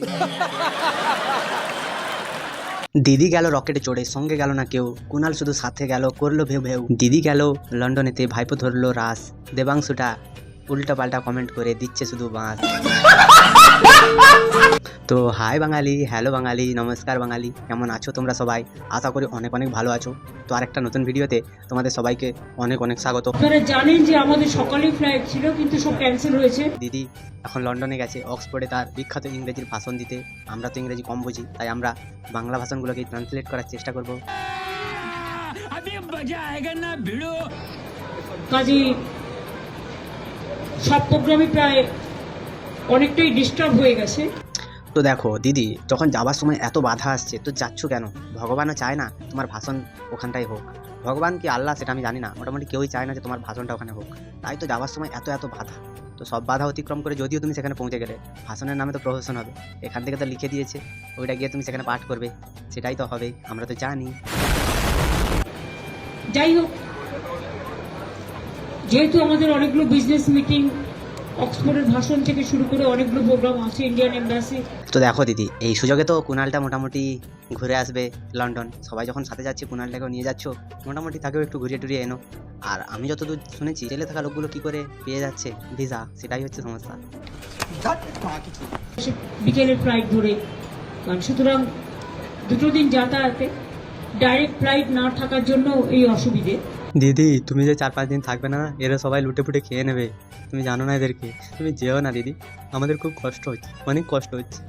দিদি গেল রকেটে চড়ে, সঙ্গে গেল না কেউ। কুনাল শুধু সাথে গেল, করল ভেউ ভেউ। দিদি গেল লন্ডনেতে, ভাইপো ধরলো রাস। দেবাংশুটা উল্টা পাল্টা কমেন্ট করে দিচ্ছে শুধু বাঁশ। তো হাই বাঙালি হ্যালো বাঙালি নমস্কার বাঙালি কেমন আছো তোমরা সবাই? আশা করি অনেক অনেক ভালো আছো। তো আর একটা নতুন ভিডিওতে তোমাদের সবাইকে অনেক অনেক স্বাগত। আপনারা জানেন যে আমাদের সকালে ফ্লাইট ছিল কিন্তু সব ক্যান্সেল হয়েছে। দিদি এখন লন্ডনে গেছে অক্সফোর্ডে তার বিখ্যাত ইংরেজির ভাষণ দিতে। আমরা তো ইংরেজি কম বুঝি তাই আমরা বাংলা ভাষণগুলোকে ট্রান্সলেট করার চেষ্টা করব। কাজে সব প্রোগ্রামই প্রায় অনেকটাই ডিস্টার্ব হয়ে গেছে। তো দেখো দিদি যখন যাবার সময় এত বাধা আসছে তো যাচ্ছ কেন? ভগবানও চায় না তোমার ভাষণ ওখানটাই হোক। ভগবান কি আল্লাহ সেটা আমি জানি না। মোটামুটি কেউই চায় না যে তোমার ভাষণটা ওখানে হোক। তাই তো যাবার সময় এত এত বাধা। তো সব বাধা অতিক্রম করে যদিও তুমি সেখানে পৌঁছে গেলে ভাষণের নামে তো প্রহসন হবে। এখান থেকে তো লিখে দিয়েছে ওইটা গিয়ে তুমি সেখানে পাঠ করবে। সেটাই তো হবে আমরা তো জানি। যাই হোক যেহেতু আমাদের অনেকগুলো বিজনেস মিটিং অক্সফোর্ডের ভাষণ থেকে শুরু করে অনেকগুলো প্রোগ্রাম আছে ইন্ডিয়ান এম্বাসি তো দেখো দিদি এই সুযোগে তো কুনালটা মোটামুটি ঘুরে আসবে লন্ডন। সবাই যখন সাথে যাচ্ছে কুনালটাকেও নিয়ে যাচ্ছ মোটামুটি তাকেও একটু ঘুরিয়ে টুরিয়ে এনো। আর আমি যতদূর শুনেছি জেলে থাকা লোকগুলো কি করে পেয়ে যাচ্ছে ভিসা সেটাই হচ্ছে সমস্যা। বিকেলের ফ্লাইট ধরে কারণ সুতরাং দুটো দিন যাতায়াতে ডাইরেক্ট ফ্লাইট না থাকার জন্য এই অসুবিধে। দিদি, তুমি যে চার পাঁচ দিন থাকবে না, এরা সবাই লুটে ফুটে খেয়ে নেবে। তুমি জানো না এদেরকে। তুমি যেও না, দিদি। আমাদের খুব কষ্ট হচ্ছে। অনেক কষ্ট হচ্ছে।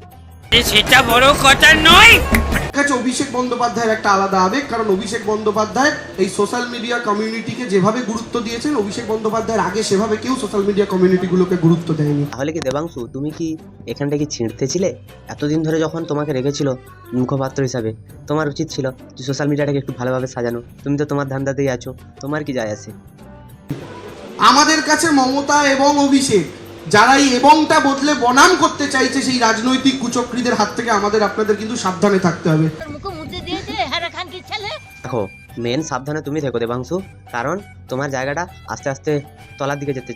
কাছে অভিষেক বন্দ্যোপাধ্যায়ের একটা আলাদা আবেগ কারণ অভিষেক বন্দ্যোপাধ্যায় এই সোশ্যাল মিডিয়া কমিউনিটিকে যেভাবে গুরুত্ব দিয়েছেন অভিষেক বন্দ্যোপাধ্যায়ের আগে সেভাবে কেউ সোশ্যাল মিডিয়া কমিউনিটিগুলোকে গুরুত্ব দেয়নি। তাহলে কি দেবাংশু তুমি কি এখানটা কি ছিঁড়তে ছিলে? এতদিন ধরে যখন তোমাকে রেখেছিল মুখপাত্র হিসাবে তোমার উচিত ছিল যে সোশ্যাল মিডিয়াটাকে একটু ভালোভাবে সাজানো। তুমি তো তোমার ধান্দাতেই আছো তোমার কি যায় আসে আমাদের কাছে মমতা এবং অভিষেক। যারা এই এবংটা বদলে বনাম করতে চাইছে সেই রাজনৈতিক কুচক্রীদের হাত থেকে আমাদের আপনাদের কিন্তু সাবধানে থাকতে হবে। মুখে মুতে দিয়েছে হেরা খান কি ছেলে? দেখো মেন সাবধানে তুমি থেকো দেবাংশু। কারণ তোমার জায়গাটা আস্তে আস্তে তলার দিকে যেতে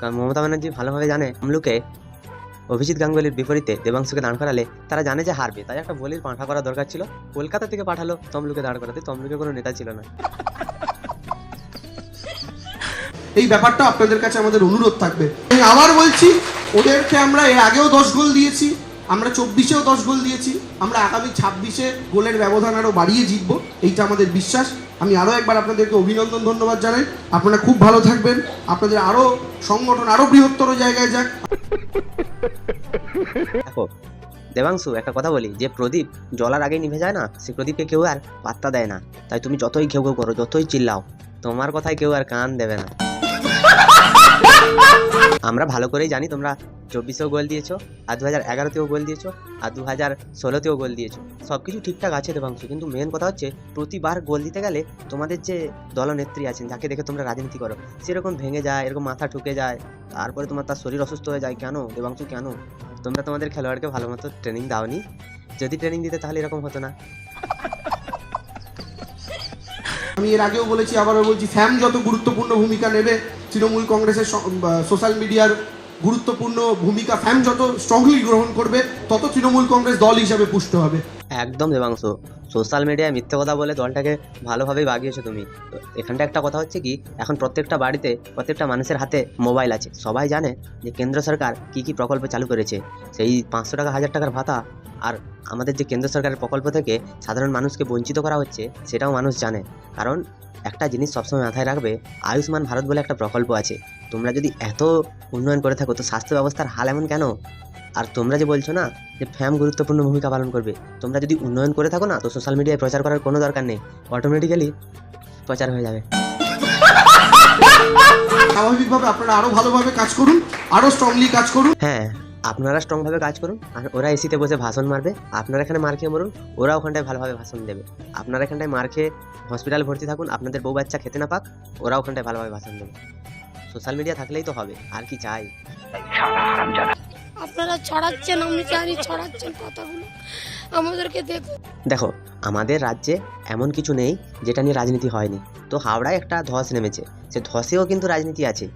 কারণ মমতা ব্যানার্জি ভালোভাবে জানে আমলুকে অভিজিৎ গাঙ্গুলির বিপরীতে দেবাংশুকে দাঁড় করালে তারা জানে যে হারবে। তাই একটা বলির পাঁঠা করা দরকার ছিল। কলকাতা থেকে পাঠালো তমলুকে দাঁড় করাতে। তমলুকে কোনো নেতা ছিল না। এই ব্যাপারটা আপনাদের কাছে আমাদের অনুরোধ থাকবে। আবার বলছি, ওদেরকে আমরা এর আগেও দশ গোল দিয়েছি, আমরা চব্বিশেও দশ গোল দিয়েছি, আমরা আগামী ছাব্বিশে গোলের ব্যবধান আরও বাড়িয়ে জিতবো, এইটা আমাদের বিশ্বাস। আমি আরও একবার আপনাদেরকে অভিনন্দন, ধন্যবাদ জানাই। আপনারা খুব ভালো থাকবেন। আপনাদের আরও সংগঠন আরও বৃহত্তর জায়গায় যাক। দেবাংশু, একটা কথা বলি, যে প্রদীপ জলার আগে নিভে যায় না, সে প্রদীপকে কেউ আর পাত্তা দেয় না। তাই তুমি যতই ঘেউ ঘেউ করো, যতই চিল্লাও, তোমার কথায় কেউ আর কান দেবে না। আমরা ভালো করেই জানি তোমরা চব্বিশেও গোল দিয়েছ, আর দু হাজার এগারোতেও গোল দিয়েছ, আর দু হাজার ষোলোতেও গোল দিয়েছ। সব কিছু ঠিকঠাক আছে দেবাংশু, কিন্তু মেন কথা হচ্ছে প্রতিবার গোল দিতে গেলে তোমাদের যে দলনেত্রী আছেন, যাকে দেখে তোমরা রাজনীতি করো, সেরকম ভেঙে যায়, এরকম মাথা ঠুকে যায়, তারপরে তোমার তার শরীর অসুস্থ হয়ে যায়, কেন দেবাংশু, কেন? তোমরা তোমাদের খেলোয়াড়কে ভালো মতো ট্রেনিং দাওনি। যদি ট্রেনিং দিতে তাহলে এরকম হতো না। আমি এর আগেও বলেছি, আবারও বলছি স্যাম যত গুরুত্বপূর্ণ ভূমিকা নেবে তৃণমূল কংগ্রেসের সোশ্যাল মিডিয়ার গুরুত্বপূর্ণ ভূমিকা ফ্যাম যত স্ট্রংলি গ্রহণ করবে, তত তৃণমূল কংগ্রেস দল হিসাবে পুষ্ট হবে। একদম দেবাংশ, সোশ্যাল মিডিয়ায় মিথ্যে কথা বলে দলটাকে ভালোভাবেই বাগিয়েছো তুমি। এখানটা একটা কথা হচ্ছে কি, এখন প্রত্যেকটা বাড়িতে প্রত্যেকটা মানুষের হাতে মোবাইল আছে। সবাই জানে যে কেন্দ্র সরকার কি কি প্রকল্প চালু করেছে। সেই পাঁচশো টাকা, হাজার টাকার ভাতা আর আমাদের যে কেন্দ্র সরকারের প্রকল্প থেকে সাধারণ মানুষকে বঞ্চিত করা হচ্ছে সেটাও মানুষ জানে। কারণ একটা জিনিস সবসময় মাথায় রাখবে আয়ুষ্মান ভারত বলে একটা প্রকল্প আছে। তোমরা যদি এত উন্নয়ন করে থাকো তো স্বাস্থ্য ব্যবস্থার হাল এমন কেন? আর তোমরা যে বলছো না যে ফ্যাম গুরুত্বপূর্ণ ভূমিকা পালন করবে তোমরা যদি উন্নয়ন করে থাকো না তো সোশ্যাল মিডিয়ায় প্রচার করার কোনো দরকার নেই। অটোমেটিক্যালি প্রচার হয়ে যাবে। স্বাভাবিকভাবে আপনারা আরও ভালোভাবে কাজ করুন আরও স্ট্রংলি কাজ করুন। হ্যাঁ। আপনারা স্ট্রংভাবে কাজ করুন আর ওরা এসিতে বসে ভাষণ মারবে আপনারা এখানে মার খেয়ে মরুন ওরা ওখানটায় ভালোভাবে ভাষণ দেবে। আপনারা এখানটায় মার খেয়ে হসপিটালে ভর্তি থাকুন আপনাদের বউ বাচ্চা খেতে না পাক ওরা ওখানটায় ভালোভাবে ভাষণ দেবে। সোশ্যাল মিডিয়া থাকলেই তো হবে আর কি চাই? আপনারা ছড়াচ্ছেন আমি জানি ছড়াচ্ছেন কথাগুলো। আমাদেরকে দেখুন দেখো আমাদের রাজ্যে এমন কিছু নেই যেটা নিয়ে রাজনীতি হয়নি। তো হাওড়ায় একটা ধস নেমেছে সে ধসেও কিন্তু রাজনীতি আছে।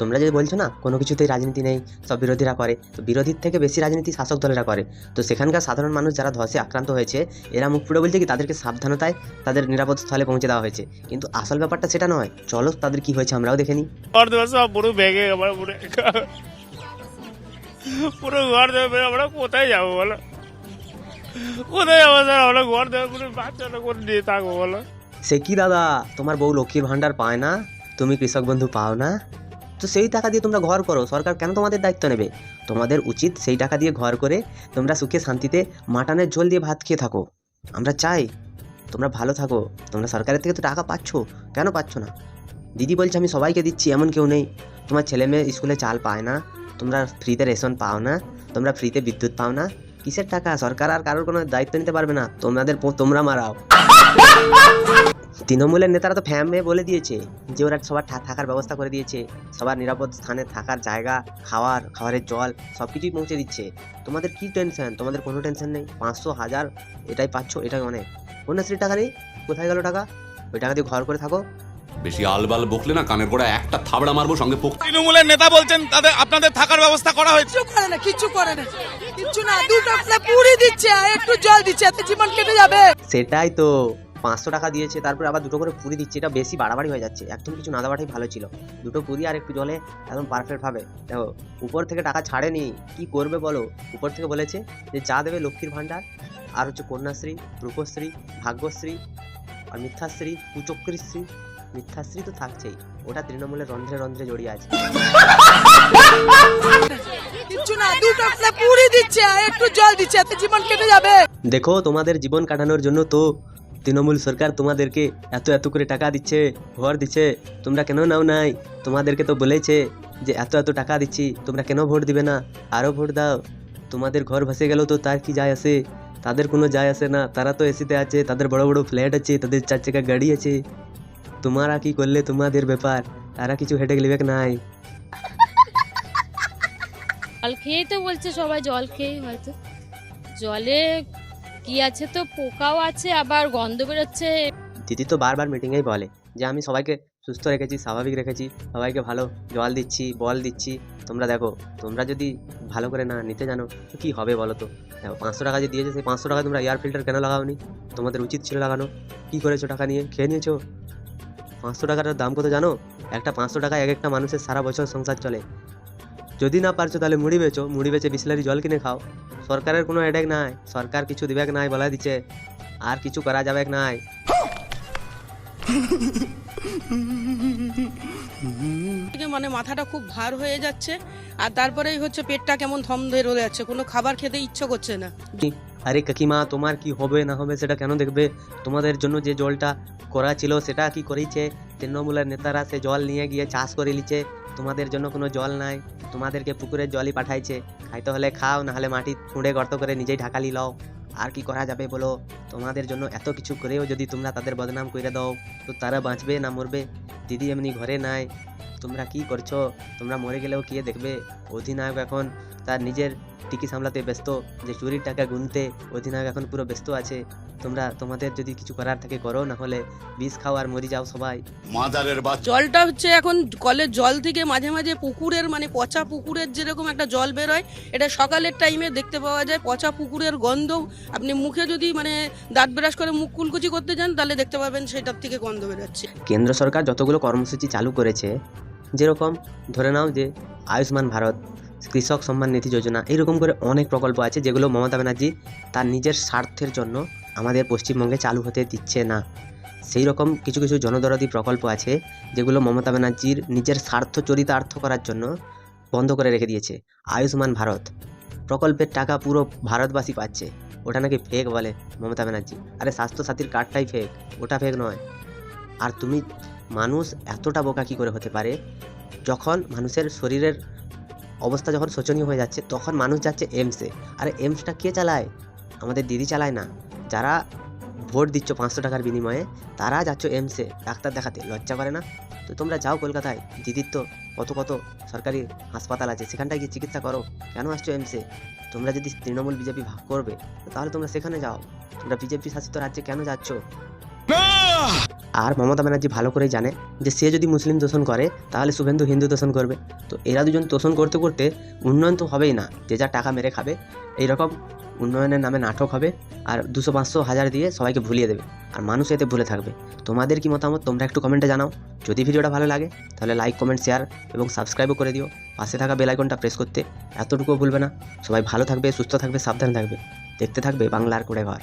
তোমরা যে বলছো না কোনো কিছুতেই রাজনীতি নেই সব বিরোধীরা করে তো বিরোধীর থেকে বেশি রাজনীতি শাসক দলেরা করে। তো সেখানকার সাধারণ মানুষ যারা ধসে আক্রান্ত হয়েছে এরা মুখ পুরো বলছে কি তাদেরকে সাবধানতায় তাদের নিরাপদ স্থলে পৌঁছে দেওয়া হয়েছে। কিন্তু আসল ব্যাপারটা সেটা নয়। চলো তাদের কি হয়েছে আমরাও দেখে নিই। পুরো আমার ঘর দেবে আমরা কোথায় যাব বলো? কোথায় যাব স্যার আমরা ঘর দেবে পুরো বাচ্চাটা করে নিয়ে থাকব বলো? সে কি দাদা তোমার বউ লক্ষ্মীর ভাণ্ডার পায় না? তুমি কৃষক বন্ধু পাও না? তো সেই টাকা দিয়ে তোমরা ঘর করো। সরকার কেন তোমাদের দায়িত্ব নেবে? তোমাদের উচিত সেই টাকা দিয়ে ঘর করে তোমরা সুখে শান্তিতে মাটনের ঝোল দিয়ে ভাত খেয়ে থাকো। আমরা চাই তোমরা ভালো থাকো। তোমরা সরকারের থেকে তো টাকা পাচ্ছ। কেন পাচ্ছ না? দিদি বলছে, আমি সবাইকে দিচ্ছি, এমন কেউ নেই। তোমার ছেলে মেয়ে স্কুলে চাল পায় না, তোমরা ফ্রিতে রেশন পাও না, তোমরা ফ্রিতে বিদ্যুৎ পাও না। কিসের টাকা? সরকার আর কারোর কোনো দায়িত্ব নিতে পারবে না। তোমাদের তোমরা মারাও। তৃণমূলের নেতারা তো ফ্যামে বলে দিয়েছে যে ওরা সবার থাকার ব্যবস্থা করে দিয়েছে সবার নিরাপদ স্থানে থাকার জায়গা খাওয়ার খাবারের জল সব কিছুই পৌঁছে দিচ্ছে। তোমাদের কি টেনশন তোমাদের কোনো টেনশন নেই? পাঁচশো হাজার এটাই পাচ্ছ এটাই অনেক। কন্যাশ্রীর টাকা নেই? কোথায় গেল টাকা? ওই টাকা দিয়ে ঘর করে থাকো। বেশি আলবাল বকলে না কানের গোড়া একটা থাবড়া মারবো সঙ্গে পোক তৃণমূলের নেতা বলছেন তাদের আপনাদের থাকার ব্যবস্থা করা হয়েছে। কিচ্ছু করে না কিচ্ছু করে না। কিচ্ছু না দুটো প্লেট পুরি দিচ্ছে আর একটু জল দিচ্ছে এতে জীবন কেটে যাবে। সেটাই তো। পাঁচশো টাকা দিয়েছে তারপরে আবার দুটো করে পুরি দিচ্ছে এটা বেশি বাড়াবাড়ি হয়ে যাচ্ছে একদম কিছু না দেওয়াটাই ভালো ছিল। দুটো পুরি আর একটু জলে একদম পারফেক্ট ভাবে। দেখো উপর থেকে টাকা ছাড়েনি কি করবে বলো? উপর থেকে বলেছে যে যা দেবে লক্ষ্মীর ভাণ্ডার আর হচ্ছে কন্যাশ্রী রূপশ্রী ভাগ্যশ্রী আর মিথ্যাশ্রী কুচক্রীশ্রী মিথ্যাশ্রী তো থাকছেই ওটা তৃণমূলের রন্ধ্রে রন্ধ্রে জড়িয়ে আছে। কিচ্ছু না দুটো প্লেট পুরি দিচ্ছে একটু জল দিচ্ছে জীবন কেটে যাবে। দেখো তোমাদের জীবন কাটানোর জন্য তো তৃণমূল সরকার তোমাদেরকে এত এত করে টাকা দিচ্ছে, ঘর দিচ্ছে, তোমরা কেন নাও নাই? তোমাদেরকে তো বলেছে যে এত এত টাকা দিচ্ছি, তোমরা কেন ভোট দিবে না? আরও ভোট দাও। তোমাদের ঘর ভেসে গেল তো তার কি যায় আসে তাদের কোনো যায় আসে না। তারা তো এসিতে আছে, তাদের বড় বড় ফ্ল্যাট আছে, তাদের চার চাকা গাড়ি আছে। তোমারা কি করলে তোমাদের ব্যাপার? তারা কিছু হেডেক লিবেক নাই। জল খেয়েই তো বলছে সবাই, জল খেয়েই হয়তো। জলে কি আছে তো? পোকাও আছে, আবার গন্ধ বেরোচ্ছে। দিদি তো বারবার মিটিংয়েই বলে যে, আমি সবাইকে সুস্থ রেখেছি, স্বাভাবিক রেখেছি, সবাইকে ভালো জল দিচ্ছি, বল দিচ্ছি। তোমরা দেখো, তোমরা যদি ভালো করে না নিতে জানো, তো কী হবে বলো তো? পাঁচশো টাকা যে দিয়েছে, সেই পাঁচশো টাকা তোমরা এয়ার ফিল্টার কেন লাগাওনি? তোমাদের উচিত ছিল লাগানো। কী করেছ টাকা নিয়ে? খেয়ে নিয়েছো? পাঁচশো টাকার দাম কত জানো? একটা পাঁচশো টাকা এক একটা মানুষের সারা বছর সংসার চলে। যদি না পারছ তাহলে মুড়ি বেচো, মুড়ি বেচে বিসলারি জল কিনে খাও। সরকারের কোনো এডেক নাই। সরকার কিছু দিবেক নাই বলা দিচ্ছে। আর কিছু করা যাবে নাই। মানে মাথাটা খুব ভার হয়ে যাচ্ছে। আর তারপরেই হচ্ছে পেটটা কেমন থম ধরে রয়ে যাচ্ছে। কোনো খাবার খেতে ইচ্ছে করছে না। আরে কাকিমা তোমার কি হবে না হবে সেটা কেন দেখবে? তোমাদের জন্য যে জলটা করা ছিল সেটা কি করেছে? তৃণমূলের নেতারা সে জল নিয়ে গিয়ে চাষ করে নিচ্ছে। তোমাদের জন্য কোনো জল নাই। তোমাদেরকে পুকুরের জলই পাঠাইছে। খাইতে হলে খাও না হলে মাটি খুঁড়ে গর্ত করে নিজেই ঢাকালি লও। আর কি করা যাবে বলো? তোমাদের জন্য এত কিছু করেও যদি তোমরা তাদের বদনাম করে দাও, তো তারা বাঁচবে না মরবে? দিদি এমনি ঘরে নাই। তোমরা কি করছ? তোমরা মরে গেলেও কে দেখবে? অধিনায়ক এখন তার নিজের টিকি সামলাতে ব্যস্ত যে চুরির টাকা গুনতে অধিনায়ক এখন পুরো ব্যস্ত আছে। তোমরা তোমাদের যদি কিছু করার থাকে করো না হলে বিষ খাও আর মরি যাও সবাই। মাদারের বাচ্চা। জলটা হচ্ছে এখন কলের জল থেকে মাঝে মাঝে পুকুরের মানে পচা পুকুরের যেরকম একটা জল বেরোয় এটা সকালের টাইমে দেখতে পাওয়া যায়। পচা পুকুরের গন্ধ আপনি মুখে যদি মানে দাঁত ব্রাশ করে মুখ কুলকুচি করতে যান তাহলে দেখতে পাবেন সেটার থেকে গন্ধ বেরোচ্ছে। কেন্দ্র সরকার যতগুলো কর্মসূচি চালু করেছে যেরকম ধরে নাও যে আয়ুষ্মান ভারত কৃষক সম্মান নিধি যোজনা, এরকম করে অনেক প্রকল্প আছে যেগুলো মমতা ব্যানার্জি তার নিজের স্বার্থের জন্য আমাদের পশ্চিমবঙ্গে চালু হতে দিচ্ছে না। সেই রকম কিছু কিছু জনদরদি প্রকল্প আছে যেগুলো মমতা ব্যানার্জির নিজের স্বার্থ চরিতার্থ করার জন্য বন্ধ করে রেখে দিয়েছে। আয়ুষ্মান ভারত, প্রকল্পের টাকা পুরো ভারতবাসী পাচ্ছে। ওটা নাকি ফেক বলে মমতা ব্যানার্জি। আরে স্বাস্থ্যসাথীর কার্ডটাই ফেক ওটা ফেক নয়। আর তুমি মানুষ এতটা বোকা কী করে হতে পারে? যখন মানুষের শরীরের অবস্থা যখন শোচনীয় হয়ে যাচ্ছে, তখন মানুষ যাচ্ছে এমসে আরে এমসটা কে চালায়? আমাদের দিদি চালায় না। যারা ভোট দিচ্ছ পাঁচশো টাকার বিনিময়ে, তারা যাচ্ছ এমসে ডাক্তার দেখাতে। লজ্জা করে না? তো তোমরা যাও কলকাতায়। দিদির তো কত কত সরকারি হাসপাতাল আছে, সেখানটায় গিয়ে চিকিৎসা করো। কেন আসছো এমসে তোমরা যদি তৃণমূল, বিজেপি ভাগ করবে তাহলে তোমরা সেখানে যাও। তোমরা বিজেপি শাসিত রাজ্যে কেন যাচ্ছ? আর মমতা ব্যানার্জি ভালো করেই জানে যে সে যদি মুসলিম তোষণ করে, তাহলে শুভেন্দু হিন্দু তোষণ করবে। তো এরা দুজন তোষণ করতে করতে উন্নয়ন তো হবেই না, যে যা টাকা মেরে খাবে, এইরকম উন্নয়নের নামে নাটক হবে আর দুশো পাঁচশো হাজার দিয়ে সবাইকে ভুলিয়ে দেবে, আর মানুষ এতে ভুলে থাকবে। তোমাদের কি মতামত তোমরা একটু কমেন্টে জানাও। যদি ভিডিওটা ভালো লাগে, তাহলে লাইক, কমেন্ট, শেয়ার এবং সাবস্ক্রাইবও করে দিও। পাশে থাকা বেল আইকনটা প্রেস করতে এতটুকুও ভুলবে না। সবাই ভালো থাকবে, সুস্থ থাকবে, সাবধান থাকবে। দেখতে থাকবে বাংলার কুড়ে ঘর